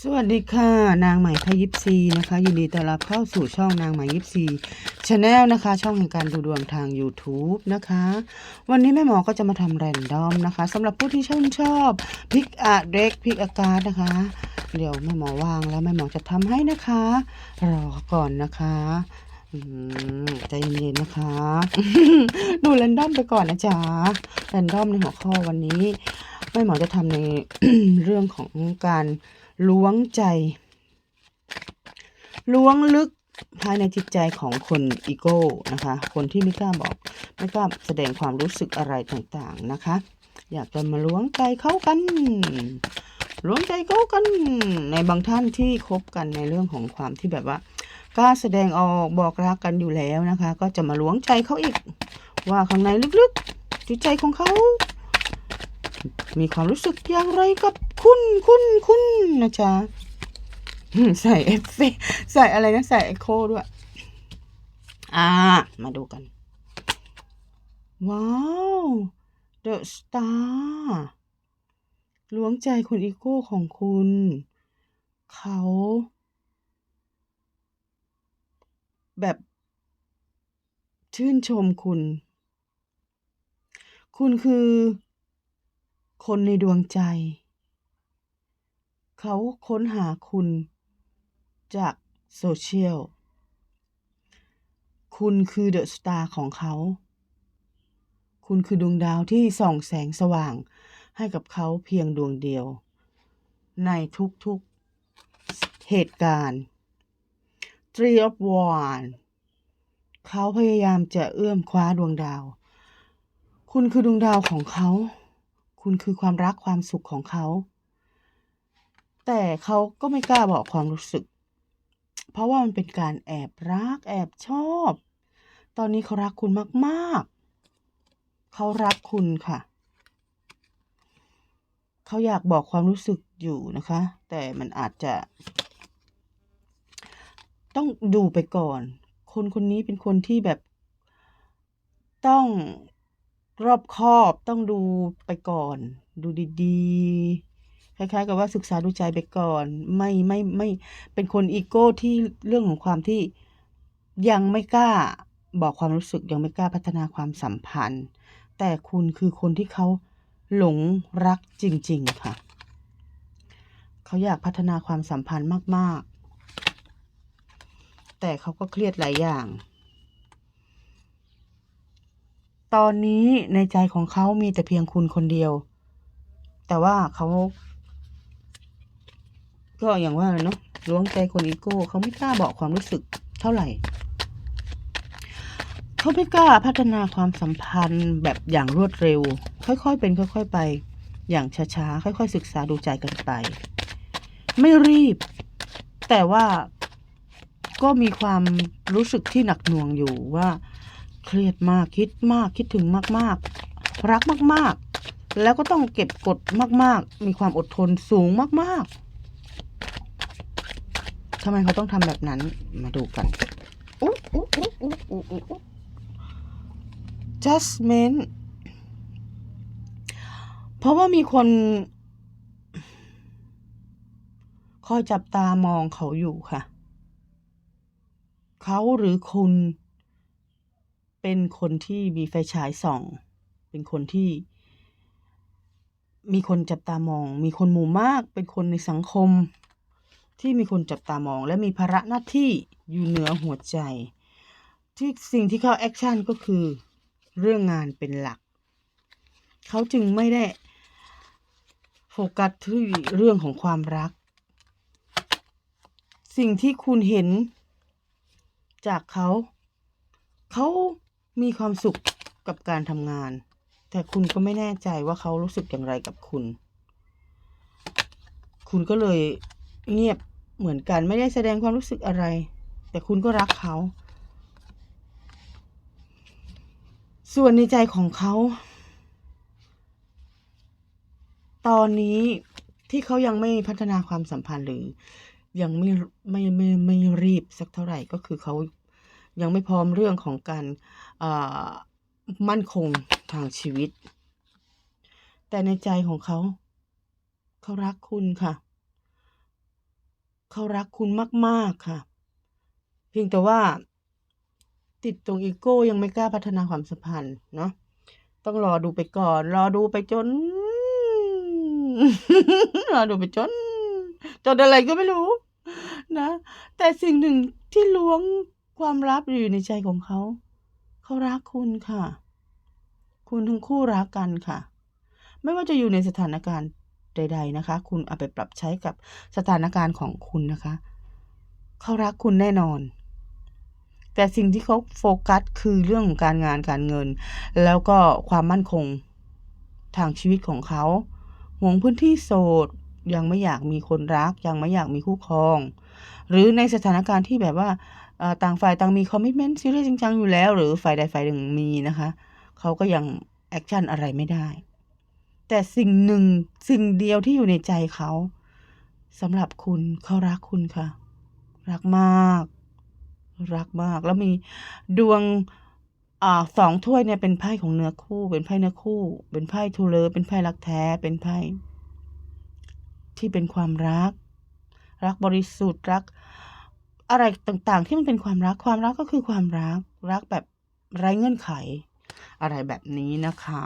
สวัสดีค่ะ นางใหม่พยิปซีนะคะยินดีต้อนรับเข้าสู่ช่องนางใหม่ยิปซีชาแนลนะคะ ช่องแห่งการดูดวงทาง YouTube นะคะ วันนี้แม่หมอก็จะมาทำแรนดอมนะคะสำหรับผู้ที่ชื่นชอบพิกอะเด็กพิกอาการนะคะ เดี๋ยวแม่หมอวางแล้วแม่หมอจะทำให้นะคะรอก่อนนะคะใจเย็นๆนะคะ ดูแรนดอมไปก่อนนะจ๊ะแรนดอมในหัวข้อวันนี้แม่หมอจะทำในเรื่องของการ ล้วงใจ ล้วงลึกภายในจิตใจของคนอีโก้นะคะ คนที่ไม่กล้าบอกไม่กล้าแสดงความรู้สึกอะไรต่างๆนะคะ อยากจะมาล้วงใจเขากันล้วงใจเขากันในบางท่านที่คบกันในเรื่องของความที่แบบว่ากล้าแสดงออกบอกรักกันอยู่แล้วนะคะ ก็จะมาล้วงใจเขาอีก ว่าข้างในลึกๆจิตใจของเขา มีความรู้สึกอย่างไรกับคุณคุณคุณนะจ๊ะใส่เอฟเฟกใส่อะไรนะใส่เอ็โคด้วย อ่า มาดูกัน ว้าวเดอะสตาร์ล้วงใจคนอีโก้ของคุณ เขา แบบชื่นชมคุณ คุณคือ คนในดวงใจ เขาค้นหาคุณจากโซเชียล คุณคือเดอะสตาร์ของเขา คุณคือดวงดาวที่ส่องแสงสว่างให้กับเขาเพียงดวงเดียว ในทุกๆเหตุการณ์ Three of Wands เขาพยายามจะเอื้อมคว้าดวงดาว คุณคือดวงดาวของเขา คุณคือความรักความสุขของเขา แต่เขาก็ไม่กล้าบอกความรู้สึก เพราะว่ามันเป็นการแอบรัก แอบชอบ ตอนนี้เขารักคุณมากๆ เขารักคุณค่ะ เขาอยากบอกความรู้สึกอยู่นะคะ แต่มันอาจจะ ต้องดูไปก่อน คนคนนี้เป็นคนที่แบบต้อง รอบคอบต้องดูไปก่อน ดูดีๆคล้ายๆ กับว่าศึกษาดูใจไปก่อน ไม่ไม่ไม่เป็นคนอีโก้ที่เรื่องของความที่ยังไม่กล้าบอกความรู้สึกยังไม่กล้าพัฒนาความสัมพันธ์ แต่คุณคือคนที่เขาหลงรักจริง ๆ ค่ะเขาอยากพัฒนาความสัมพันธ์มาก ๆ แต่เขาก็เครียดหลายอย่าง ตอนนี้ในใจของเขามีแต่เพียงคุณคนเดียว แต่ว่าเขาก็อย่างว่าเนาะล้วงใจคนอีโก้เขาไม่กล้าบอกความรู้สึกเท่าไหร่เขาไม่กล้าพัฒนาความสัมพันธ์แบบอย่างรวดเร็ว ค่อยๆเป็นค่อย ๆไป อย่างช้าๆ ค่อยๆ ศึกษาดูใจกันไป ไม่รีบ แต่ว่าก็มีความรู้สึกที่หนักหน่วงอยู่ว่า เครียดมากคิดมากคิดถึงมากๆ รักมากๆ แล้วก็ต้องเก็บกดมาก ๆ มีความอดทนสูงมาก ๆทำไมเขาต้องทำแบบนั้นมาดูกันอุ๊อุ๊อุ๊อุ๊อุ๊อุ๊อุ๊ judgment เพราะว่ามีคน คอยจับตามองเขาอยู่ค่ะ เขาหรือคุณ เป็นคนที่มีไฟฉายส่อง เป็นคนที่ มีคนจับตามอง มีคนหมู่มาก เป็นคนในสังคม ที่มีคนจับตามอง และมีภาระหน้าที่อยู่เหนือหัวใจ ที่สิ่งที่เขาแอคชั่นก็คือเรื่องงานเป็นหลัก เขาจึงไม่ได้โฟกัสที่เรื่องของความรัก สิ่งที่คุณเห็นจากเขา เขา มีความสุขกับการทำงาน แต่คุณก็ไม่แน่ใจว่าเขารู้สึกอย่างไรกับคุณ คุณก็เลยเงียบเหมือนกันไม่ได้แสดงความรู้สึกอะไร แต่คุณก็รักเขา ส่วนในใจของเขา ตอนนี้ที่เขายังไม่พัฒนาความสัมพันธ์หรือ ยังไม่ไม่ไม่ไม่รีบสักเท่าไหร่ก็คือเขายังไม่พร้อมเรื่องของการ มั่นคงทางชีวิต แต่ในใจของเขา เขารักคุณค่ะ เขารักคุณมากๆค่ะ เพียงแต่ว่า ติดตรงอีโก้ยังไม่กล้าพัฒนาความสัมพันธ์เนาะต้องรอดูไปก่อน รอดูไปจน รอดูไปจน จนอะไรก็ไม่รู้ นะ แต่สิ่งหนึ่งที่ล้วงความลับอยู่ในใจของเขา เขารักคุณค่ะ คุณทั้งคู่รักกันค่ะ ไม่ว่าจะอยู่ในสถานการณ์ใด ๆนะคะ คุณเอาไปปรับใช้กับสถานการณ์ของคุณนะคะ เขารักคุณแน่นอน แต่สิ่งที่เขาโฟกัสคือเรื่องของการงานการเงิน แล้วก็ความมั่นคงทางชีวิตของเขาห่วงพื้นที่โสดยังไม่อยากมีคนรัก ยังไม่อยากมีคู่ครอง หรือในสถานการณ์ที่แบบว่า ต่างฝ่ายต่างมีคอมมิชเมนต์ซีเรียสจริงจังอยู่แล้ว หรือฝ่ายใดฝ่ายหนึ่งมีนะคะเขาก็ยังแอคชั่นอะไรไม่ได้ แต่สิ่งหนึ่งสิ่งเดียวที่อยู่ในใจเขาสำหรับคุณเขารักคุณค่ะ รักมาก รักมากแล้วมีดวงอสองถ้วยเนี่ยเป็นไพ่ของเนื้อคู่ เป็นไพ่เนื้อคู่ เป็นไพ่ทูเลอเป็นไพ่รักแท้เป็นไพ่ที่เป็นความรัก รักบริสุทธิ์รัก อะไรต่างๆ ที่มันเป็นความรักความรักก็คือความรักรักแบบไร้เงื่อนไข อะไรแบบนี้นะคะ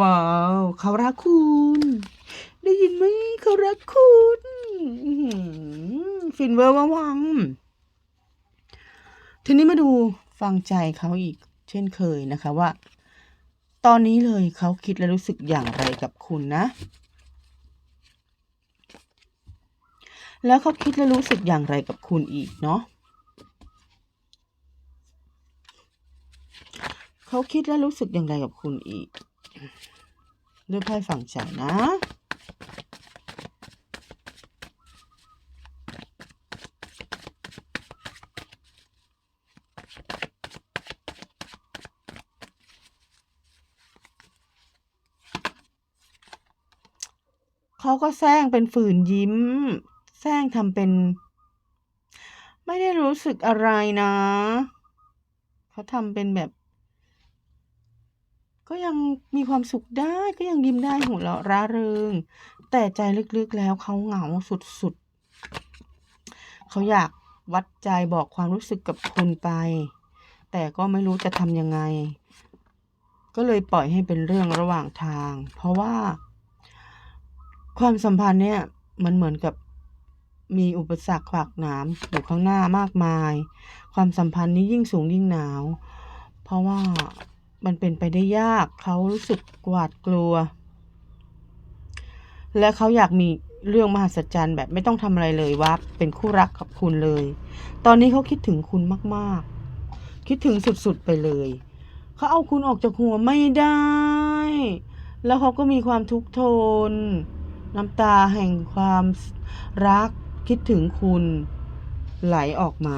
ว้าวเขารักคุณ ได้ยินไหมเขารักคุณฟินเวอร์วังทีนี้มาดูฟังใจเขาอีกเช่นเคยนะคะว่า ตอนนี้เลยเขาคิดและรู้สึกอย่างไรกับคุณนะ แล้วเขาคิดและรู้สึกอย่างไรกับคุณอีกเนาะเขาคิดและรู้สึกอย่างไรกับคุณอีกด้วยไพ่ฝั่งใจนะเขาก็แซงเป็นฝืนยิ้ม แซงทำเป็น ไม่ได้รู้สึกอะไรนะ เขาทำเป็นแบบ ก็ยังมีความสุขได้ก็ยังยิ้มได้หัวเราะร่าเริง แต่ใจลึกๆแล้วเขาเหงาสุดๆ เขาอยากวัดใจบอกความรู้สึกกับคุณไป แต่ก็ไม่รู้จะทำยังไง ก็เลยปล่อยให้เป็นเรื่องระหว่างทาง เพราะว่า ความสัมพันธ์เนี่ยมันเหมือนกับ มีอุปสรรคขวากหนามอยู่ข้างหน้ามากมาย ความสัมพันธ์นี้ยิ่งสูงยิ่งหนาว เพราะว่ามันเป็นไปได้ยากเขารู้สึกหวาดกลัว และเขาอยากมีเรื่องมหัศจรรย์แบบไม่ต้องทำอะไรเลยว่าเป็นคู่รักกับคุณเลย ตอนนี้เขาคิดถึงคุณมาก ๆ คิดถึงสุด ๆ ไปเลย เขาเอาคุณออกจากหัวไม่ได้ แล้วเขาก็มีความทุกข์ทน น้ำตาแห่งความรัก คิดถึงคุณไหลออกมา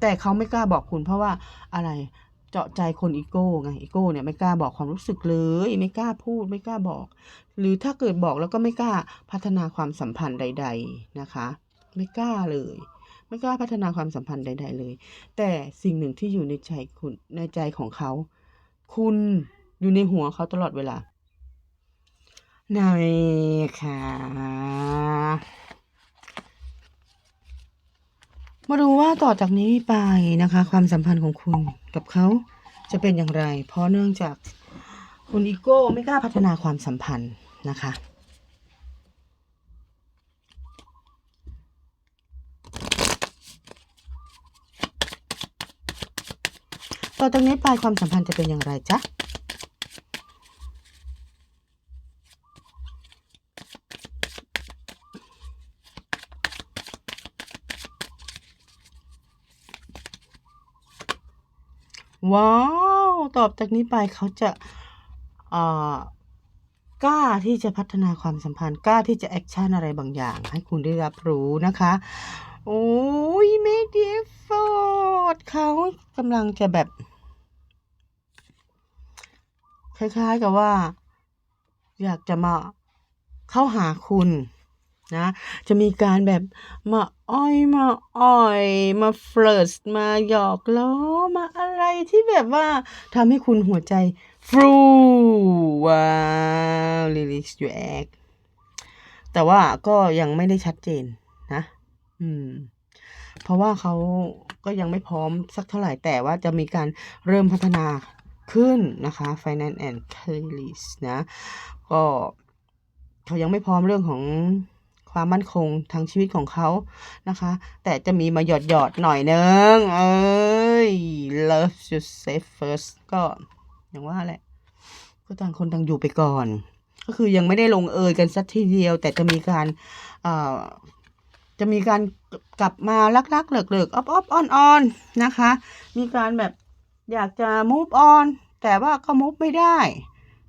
แต่เขาไม่กล้าบอกคุณเพราะว่าอะไรเจาะใจคนอีโก้ไงอีโก้เนี่ยไม่กล้าบอกความรู้สึกเลย ไม่กล้าพูดไม่กล้าบอก หรือถ้าเกิดบอกแล้วก็ไม่กล้าพัฒนาความสัมพันธ์ใด ๆนะคะ ไม่กล้าเลย ไม่กล้าพัฒนาความสัมพันธ์ใด ๆ เลย แต่สิ่งหนึ่งที่อยู่ในใจคุณในใจของเขา คุณอยู่ในหัวเขาตลอดเวลา หนค่ะมาดูว่าต่อจากนี้ไปนะคะ ความสัมพันธ์ของคุณกับเขาจะเป็นอย่างไร เพราะเนื่องจากคุณอีโก้ไม่กล้าพัฒนาความสัมพันธ์นะคะต่อจากนี้ไปความสัมพันธ์จะเป็นอย่างไรจ๊ะ ว้าว ตอบจากนี้ไปเขาจะอ่ากล้าที่จะพัฒนาความสัมพันธ์กล้าที่จะแอคชั่นอะไรบางอย่าง ให้คุณได้รับรู้นะคะ โอ้ยไม่ดีฟอร์ดเขากำลังจะแบบ คล้ายๆกับว่า อยากจะมาเข้าหาคุณ นะจะมีการแบบมาอ้อยมาอ่อยมาเฟลิร์ตมาหยอกล้อมาอะไรที่แบบว่าทำให้คุณหัวใจฟรูว้าว release your egg แต่ว่าก็ยังไม่ได้ชัดเจนนะ อืม เพราะว่าเขาก็ยังไม่พร้อมสักเท่าไหร่แต่ว่าจะมีการเริ่มพัฒนาขึ้นนะคะ Finance and Careers นะ ก็เขายังไม่พร้อมเรื่องของ ความมั่นคงทางชีวิตของเขานะคะ แต่จะมีมาหยอดหยอดหน่อยนึง เอ้ย love yourself first ก็อย่างว่าแหละ ก็ต่างคนต่างอยู่ไปก่อน ก็คือยังไม่ได้ลงเอยกันสักทีเดียว แต่จะมีการจะมีการกลับมารักๆเหลิกๆอ๊อบๆอ่อนๆนะคะ มีการแบบอยากจะ move on แต่ว่าก็ move ไม่ได้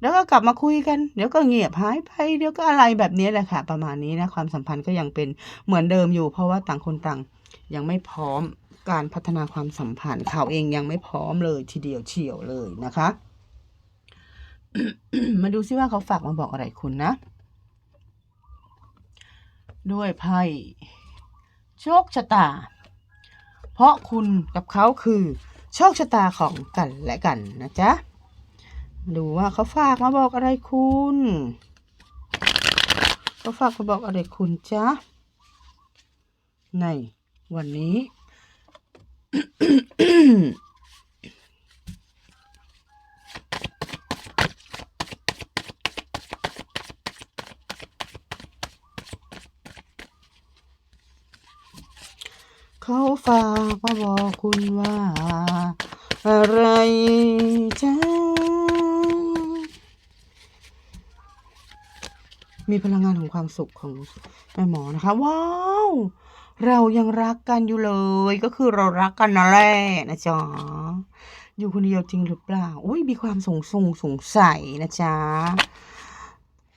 แล้วก็กลับมาคุยกัน เดี๋ยวก็เงียบหายไป เดี๋ยวก็อะไรแบบนี้แหละค่ะ ประมาณนี้นะ ความสัมพันธ์ก็ยังเป็นเหมือนเดิมอยู่ เพราะว่าต่างคนต่างยังไม่พร้อมการพัฒนาความสัมพันธ์เขาเองยังไม่พร้อมเลยทีเดียวเฉียวเลยนะคะ มาดูซิว่าเขาฝากมาบอกอะไรคุณนะ ด้วยไพ่โชคชะตา เพราะคุณกับเขาคือ โชคชะตาของกันและกันนะจ๊ะ ดูว่าเขาฝากมาบอกอะไรคุณเขาฝากมาบอกอะไรคุณจ๊ะในวันนี้ เขาฝากมาบอกคุณว่า อะไรจ๊ะ มีพลังงานของความสุขของแม่หมอนะคะ ว้าว เรายังรักกันอยู่เลย ก็คือเรารักกันนั่นแหละนะจ๊ะอยู่คนเดียวจริงหรือเปล่าอุ้ยมีความสงสงสงสัยนะจ๊ะ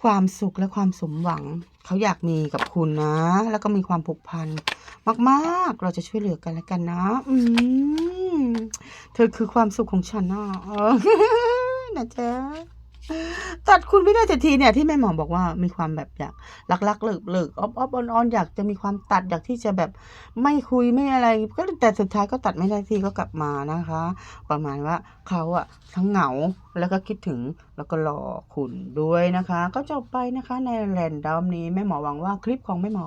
ความสุขและความสมหวัง เขาอยากมีกับคุณนะ แล้วก็มีความผูกพันมาก ๆ เราจะช่วยเหลือกันและกันนะ อืม เธอคือความสุขของฉันนะเออนะจ๊ะ ตัดคุณไม่ได้แต่ทีเนี่ยที่แม่หมอบอกว่ามีความแบบอยากรักรักๆเลิกเลิกออบอ๊อบออนออนอยากจะมีความตัดอยากที่จะแบบไม่คุยไม่อะไร ก็แต่สุดท้ายก็ตัดไม่ได้ทีก็กลับมานะคะ ประมาณว่าเขาอะทั้งเหงาแล้วก็คิดถึงแล้วก็รอคุณด้วยนะคะ ก็จบไปนะคะในแรนดอมนี้แม่หมอหวังว่าคลิปของแม่หมอ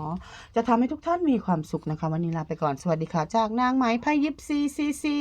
จะทำให้ทุกท่านมีความสุขนะคะ วันนี้ลาไปก่อนสวัสดีค่ะจากนางไหมไพยิปซีซีซี